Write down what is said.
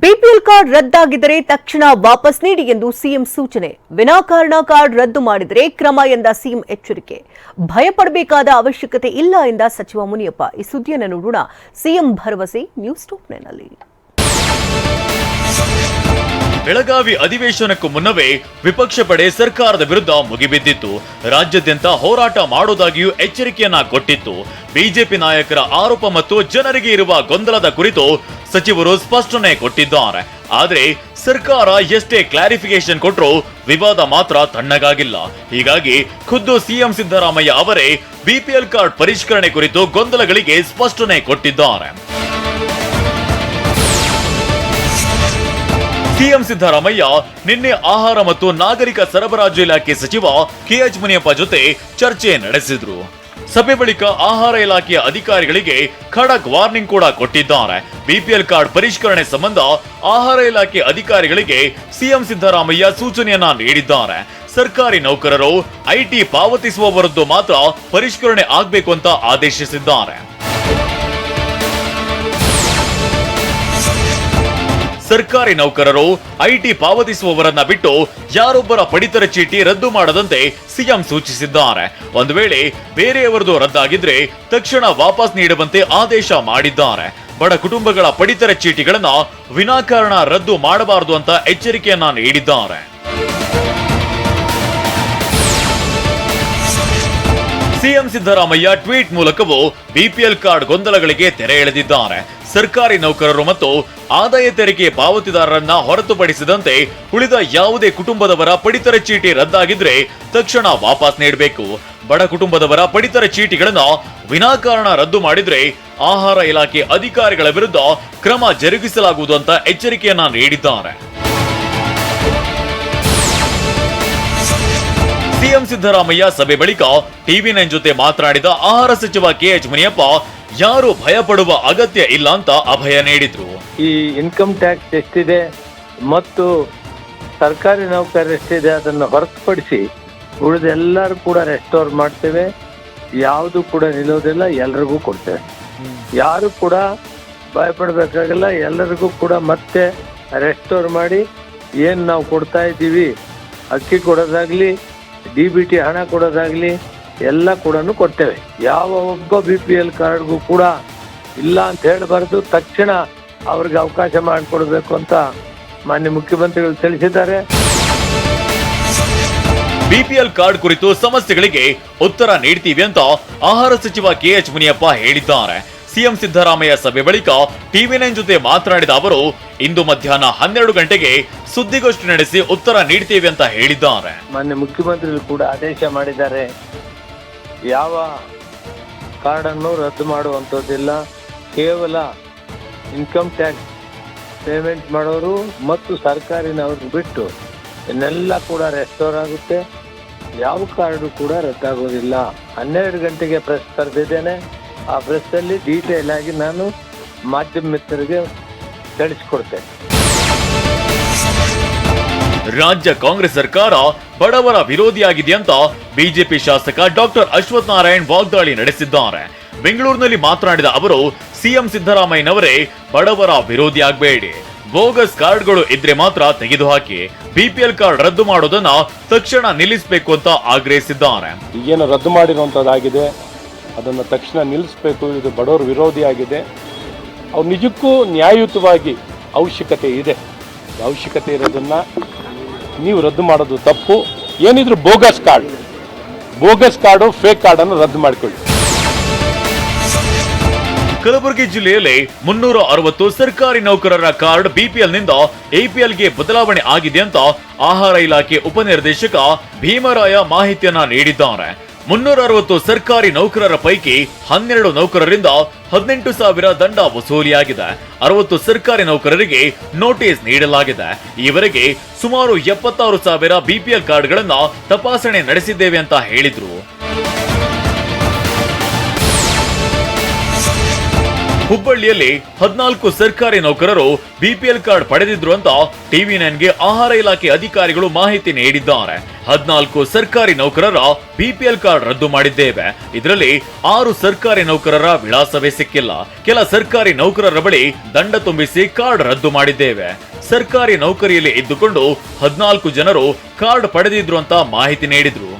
BPL card ರದ್ದಾಗಿದ್ದರೆ ತಕ್ಷಣ ವಾಪಸ್ ನೀಡಿ ಎಂದು ಸಿಎಂ ಸೂಚನೆ. ವಿನಾಕಾರಣ ಕಾರ್ಡ್ ರದ್ದು ಮಾಡಿದರೆ ಕ್ರಮ ಎಂದ ಸಿಎಂ ಎಚ್ಚರಿಕೆ. ಭಯಪಡಬೇಕಾದ ಅವಶ್ಯಕತೆ ಇಲ್ಲ ಎಂದ ಸಚಿವ ಮುನಿಯಪ್ಪ. ಈ ಸುದ್ದಿಯನ್ನು ನೋಡೋಣ. ಸಿಎಂ ಭರವಸೆ, ನ್ಯೂಸ್ನಲ್ಲಿ ಬೆಳಗಾವಿ ಅಧಿವೇಶನಕ್ಕೂ ಮುನ್ನವೇ ವಿಪಕ್ಷ ಪಡೆ ಸರ್ಕಾರದ ವಿರುದ್ಧ ಮುಗಿಬಿದ್ದಿತ್ತು. ರಾಜ್ಯಾದ್ಯಂತ ಹೋರಾಟ ಮಾಡೋದಾಗಿಯೂ ಎಚ್ಚರಿಕೆಯನ್ನ ಕೊಟ್ಟಿತ್ತು. ಬಿಜೆಪಿ ನಾಯಕರ ಆರೋಪ ಮತ್ತು ಜನರಿಗೆ ಇರುವ ಗೊಂದಲದ ಕುರಿತು ಸಚಿವರು ಸ್ಪಷ್ಟನೆ ಕೊಟ್ಟಿದ್ದಾರೆ. ಆದರೆ ಸರ್ಕಾರ ಎಷ್ಟೇ ಕ್ಲಾರಿಫಿಕೇಶನ್ ಕೊಟ್ಟರೂ ವಿವಾದ ಮಾತ್ರ ತಣ್ಣಗಾಗಿಲ್ಲ. ಹೀಗಾಗಿ ಖುದ್ದು ಸಿಎಂ ಸಿದ್ದರಾಮಯ್ಯ ಅವರೇ ಬಿಪಿಎಲ್ ಕಾರ್ಡ್ ಪರಿಷ್ಕರಣೆ ಕುರಿತು ಗೊಂದಲಗಳಿಗೆ ಸ್ಪಷ್ಟನೆ ಕೊಟ್ಟಿದ್ದಾರೆ. ಸಿಎಂ ಸಿದ್ದರಾಮಯ್ಯ, ನಿನ್ನೆ ಆಹಾರ ಮತ್ತು ನಾಗರಿಕ ಸರಬರಾಜು ಇಲಾಖೆ ಸಚಿವ ಕೆಎಚ್ ಮುನಿಯಪ್ಪ ಜೊತೆ ಚರ್ಚೆ ನಡೆಸಿದ್ರು. ಸಭೆ ಬಳಿಕ ಆಹಾರ ಇಲಾಖೆಯ ಅಧಿಕಾರಿಗಳಿಗೆ ಖಡಕ್ ವಾರ್ನಿಂಗ್ ಕೂಡ ಕೊಟ್ಟಿದ್ದಾರೆ. ಬಿಪಿಎಲ್ ಕಾರ್ಡ್ ಪರಿಷ್ಕರಣೆ ಸಂಬಂಧ ಆಹಾರ ಇಲಾಖೆ ಅಧಿಕಾರಿಗಳಿಗೆ ಸಿಎಂ ಸಿದ್ದರಾಮಯ್ಯ ಸೂಚನೆಯನ್ನ ನೀಡಿದ್ದಾರೆ. ಸರ್ಕಾರಿ ನೌಕರರು ಐಟಿ ಪಾವತಿಸುವವರದ್ದು ಮಾತ್ರ ಪರಿಷ್ಕರಣೆ ಆಗಬೇಕು ಅಂತ ಆದೇಶಿಸಿದ್ದಾರೆ. ಸರ್ಕಾರಿ ನೌಕರರು ಐಟಿ ಪಾವತಿಸುವವರನ್ನ ಬಿಟ್ಟು ಯಾರೊಬ್ಬರ ಪಡಿತರ ಚೀಟಿ ರದ್ದು ಮಾಡದಂತೆ ಸಿಎಂ ಸೂಚಿಸಿದ್ದಾರೆ. ಒಂದು ವೇಳೆ ಬೇರೆಯವರದು ರದ್ದಾಗಿದ್ರೆ ತಕ್ಷಣ ವಾಪಸ್ ನೀಡುವಂತೆ ಆದೇಶ ಮಾಡಿದ್ದಾರೆ. ಬಡ ಕುಟುಂಬಗಳ ಪಡಿತರ ಚೀಟಿಗಳನ್ನ ವಿನಾಕಾರಣ ರದ್ದು ಮಾಡಬಾರದು ಅಂತ ಎಚ್ಚರಿಕೆಯನ್ನ ನೀಡಿದ್ದಾರೆ. ಸಿಎಂ ಸಿದ್ದರಾಮಯ್ಯ ಟ್ವೀಟ್ ಮೂಲಕವೂ ಬಿಪಿಎಲ್ ಕಾರ್ಡ್ ಗೊಂದಲಗಳಿಗೆ ತೆರೆ ಎಳೆದಿದ್ದಾರೆ. ಸರ್ಕಾರಿ ನೌಕರರು ಮತ್ತು ಆದಾಯ ತೆರಿಗೆ ಪಾವತಿದಾರರನ್ನ ಹೊರತುಪಡಿಸಿದಂತೆ ಉಳಿದ ಯಾವುದೇ ಕುಟುಂಬದವರ ಪಡಿತರ ಚೀಟಿ ರದ್ದಾಗಿದ್ರೆ ತಕ್ಷಣ ವಾಪಸ್ ನೀಡಬೇಕು. ಬಡ ಕುಟುಂಬದವರ ಪಡಿತರ ಚೀಟಿಗಳನ್ನು ವಿನಾಕಾರಣ ರದ್ದು ಮಾಡಿದ್ರೆ ಆಹಾರ ಇಲಾಖೆ ಅಧಿಕಾರಿಗಳ ವಿರುದ್ಧ ಕ್ರಮ ಜರುಗಿಸಲಾಗುವುದು ಅಂತ ಎಚ್ಚರಿಕೆಯನ್ನ ನೀಡಿದ್ದಾರೆ. ಸಿಎಂ ಸಿದ್ದರಾಮಯ್ಯ ಸಭೆ ಬಳಿಕ ಟಿವಿ ನೈನ್ ಜೊತೆ ಮಾತನಾಡಿದ ಆಹಾರ ಸಚಿವ ಕೆಎಚ್ ಮುನಿಯಪ್ಪ, ಯಾರು ಭಯಪಡುವ ಅಗತ್ಯ ಇಲ್ಲ ಅಂತ ಅಭಯ ನೀಡಿದ್ರು. ಈ ಇನ್ಕಮ್ ಟ್ಯಾಕ್ಸ್ ಎಷ್ಟಿದೆ ಮತ್ತು ಸರ್ಕಾರಿ ನೌಕರರು ಎಷ್ಟಿದೆ ಅದನ್ನು ಹೊರತುಪಡಿಸಿ ಉಳಿದೆಲ್ಲರೂ ಕೂಡ ರೆಸ್ಟೋರ್ ಮಾಡ್ತೇವೆ. ಯಾವುದು ಕೂಡ ನಿಲ್ಲೋದಿಲ್ಲ ಎಲ್ರಿಗೂ ಕೊಡ್ತೇವೆ. ಯಾರು ಕೂಡ ಭಯಪಡಬೇಕಾಗಿಲ್ಲ ಎಲ್ಲರಿಗೂ ಕೂಡ ಮತ್ತೆ ರೆಸ್ಟೋರ್ ಮಾಡಿ ಏನು ನಾವು ಕೊಡ್ತಾ ಇದ್ದೀವಿ, ಅಕ್ಕಿ ಕೊಡೋದಾಗ್ಲಿ ಡಿ ಬಿ ಟಿ ಹಣ ಕೊಡೋದಾಗಲಿ ಎಲ್ಲ ಕೂಡ ಕೊಡ್ತೇವೆ. ಯಾವ ಒಬ್ಬ ಬಿ ಪಿ ಎಲ್ ಕಾರ್ಡ್ಗೂ ಕೂಡ ಇಲ್ಲ ಅಂತ ಹೇಳಬಾರ್ದು. ತಕ್ಷಣ ಅವ್ರಿಗೆ ಅವಕಾಶ ಮಾಡಿಕೊಡ್ಬೇಕು ಅಂತ ಮಾನ್ಯ ಮುಖ್ಯಮಂತ್ರಿಗಳು ತಿಳಿಸಿದ್ದಾರೆ. ಬಿಪಿಎಲ್ ಕಾರ್ಡ್ ಕುರಿತು ಸಮಸ್ಯೆಗಳಿಗೆ ಉತ್ತರ ನೀಡ್ತೀವಿ ಅಂತ ಆಹಾರ ಸಚಿವ ಕೆಎಚ್ ಮುನಿಯಪ್ಪ ಹೇಳಿದ್ದಾರೆ. ಸಿಎಂ ಸಿದ್ದರಾಮಯ್ಯ ಸಭೆ ಬಳಿಕ ಟಿವಿ ನೈನ್ ಜೊತೆ ಮಾತನಾಡಿದ ಅವರು, ಇಂದು ಮಧ್ಯಾಹ್ನ ಹನ್ನೆರಡು ಗಂಟೆಗೆ ಸುದ್ದಿಗೋಷ್ಠಿ ನಡೆಸಿ ಉತ್ತರ ನೀಡ್ತೀವಿ ಅಂತ ಹೇಳಿದ್ದಾರೆ. ಮಾನ್ಯ ಮುಖ್ಯಮಂತ್ರಿಗಳು ಕೂಡ ಆದೇಶ ಮಾಡಿದ್ದಾರೆ. ಯಾವ ಕಾರ್ಡನ್ನು ರದ್ದು ಮಾಡುವಂಥದ್ದಿಲ್ಲ. ಕೇವಲ ಇನ್ಕಮ್ ಟ್ಯಾಕ್ಸ್ ಪೇಮೆಂಟ್ ಮಾಡೋರು ಮತ್ತು ಸರ್ಕಾರಿನವ್ರಿಗೆ ಬಿಟ್ಟು ಇನ್ನೆಲ್ಲ ಕೂಡ ರೆಸ್ಟೋರ್ ಆಗುತ್ತೆ. ಯಾವ ಕಾರ್ಡು ಕೂಡ ರದ್ದಾಗೋದಿಲ್ಲ. ಹನ್ನೆರಡು ಗಂಟೆಗೆ ಪ್ರೆಸ್ ಕರೆದಿದ್ದೇನೆ. ಆ ಪ್ರೆಸ್ಸಲ್ಲಿ ಡೀಟೇಲ್ ಆಗಿ ನಾನು ಮಾಧ್ಯಮ ಮಿತ್ರರಿಗೆ ತಿಳಿಸಿಕೊಡ್ತೆ ರಾಜ್ಯ ಕಾಂಗ್ರೆಸ್ ಸರ್ಕಾರ ಬಡವರ ವಿರೋಧಿಯಾಗಿದೆ ಅಂತ ಬಿಜೆಪಿ ಶಾಸಕ ಡಾಕ್ಟರ್ ಅಶ್ವಥ್ ನಾರಾಯಣ್ ವಾಗ್ದಾಳಿ ನಡೆಸಿದ್ದಾರೆ. ಬೆಂಗಳೂರಿನಲ್ಲಿ ಮಾತನಾಡಿದ ಅವರು ಸಿಎಂ ಸಿದ್ದರಾಮಯ್ಯನವರೇ ಬಡವರ ವಿರೋಧಿ ಆಗಬೇಡಿ. ಬೋಗಸ್ ಕಾರ್ಡ್ಗಳು ಇದ್ರೆ ಮಾತ್ರ ತೆಗೆದುಹಾಕಿ ಬಿಪಿಎಲ್ ಕಾರ್ಡ್ ರದ್ದು ಮಾಡೋದನ್ನ ತಕ್ಷಣ ನಿಲ್ಲಿಸಬೇಕು ಅಂತ ಆಗ್ರಹಿಸಿದ್ದಾರೆ. ಈಗೇನು ರದ್ದು ಮಾಡಿರುವಂಥದ್ದಾಗಿದೆ ಅದನ್ನು ತಕ್ಷಣ ನಿಲ್ಲಿಸಬೇಕು. ಇದು ಬಡವರ ವಿರೋಧಿಯಾಗಿದೆ. ಅವ್ರು ನಿಜಕ್ಕೂ ನ್ಯಾಯಯುತವಾಗಿ ಅವಶ್ಯಕತೆ ಇದೆ. ಅವಶ್ಯಕತೆ ಇರೋದನ್ನು ನೀವು ರದ್ದು ಮಾಡೋದು ತಪ್ಪು. ಏನಿದ್ರು bogus card. Bogus card, fake ಕಾರ್ಡನ್ನು ರದ್ದು ಮಾಡಿಕೊಳ್ಳಿ. ಕಲಬುರಗಿ ಜಿಲ್ಲೆಯಲ್ಲಿ ಮುನ್ನೂರ ಅರವತ್ತು ಸರ್ಕಾರಿ ನೌಕರರ ಕಾರ್ಡ್ ಬಿಪಿಎಲ್ನಿಂದ ಎಪಿಎಲ್ಗೆ ಬದಲಾವಣೆ ಆಗಿದೆ ಅಂತ ಆಹಾರ ಇಲಾಖೆ ಉಪನಿರ್ದೇಶಕ ಭೀಮರಾಯ ಮಾಹಿತಿಯನ್ನ ನೀಡಿದ್ದಾರೆ. ಮುನ್ನೂರ ಅರವತ್ತು ಸರ್ಕಾರಿ ನೌಕರರ ಪೈಕಿ ಹನ್ನೆರಡು ನೌಕರರಿಂದ ಹದಿನೆಂಟು ಸಾವಿರ ದಂಡ ವಸೂಲಿಯಾಗಿದೆ. ಅರವತ್ತು ಸರ್ಕಾರಿ ನೌಕರರಿಗೆ ನೋಟಿಸ್ ನೀಡಲಾಗಿದೆ. ಈವರೆಗೆ ಸುಮಾರು ಎಪ್ಪತ್ತಾರು ಸಾವಿರ ಬಿಪಿಎಲ್ ಕಾರ್ಡ್ಗಳನ್ನ ತಪಾಸಣೆ ನಡೆಸಿದ್ದೇವೆ ಅಂತ ಹೇಳಿದ್ರು. ಹುಬ್ಬಳ್ಳಿಯಲ್ಲಿ ಹದಿನಾಲ್ಕು ಸರ್ಕಾರಿ ನೌಕರರು ಬಿಪಿಎಲ್ ಕಾರ್ಡ್ ಪಡೆದಿದ್ರು ಅಂತ ಟಿವಿ ನೈನ್ಗೆ ಆಹಾರ ಇಲಾಖೆ ಅಧಿಕಾರಿಗಳು ಮಾಹಿತಿ ನೀಡಿದ್ದಾರೆ. ಹದಿನಾಲ್ಕು ಸರ್ಕಾರಿ ನೌಕರರ ಬಿಪಿಎಲ್ ಕಾರ್ಡ್ ರದ್ದು ಮಾಡಿದ್ದೇವೆ. ಇದರಲ್ಲಿ ಆರು ಸರ್ಕಾರಿ ನೌಕರರ ವಿಳಾಸವೇ ಸಿಕ್ಕಿಲ್ಲ. ಕೆಲ ಸರ್ಕಾರಿ ನೌಕರರ ಬಳಿ ದಂಡ ತುಂಬಿಸಿ ಕಾರ್ಡ್ ರದ್ದು ಮಾಡಿದ್ದೇವೆ. ಸರ್ಕಾರಿ ನೌಕರಿಯಲ್ಲಿ ಇದ್ದುಕೊಂಡು ಹದಿನಾಲ್ಕು ಜನರು ಕಾರ್ಡ್ ಪಡೆದಿದ್ರು ಅಂತ ಮಾಹಿತಿ ನೀಡಿದ್ರು.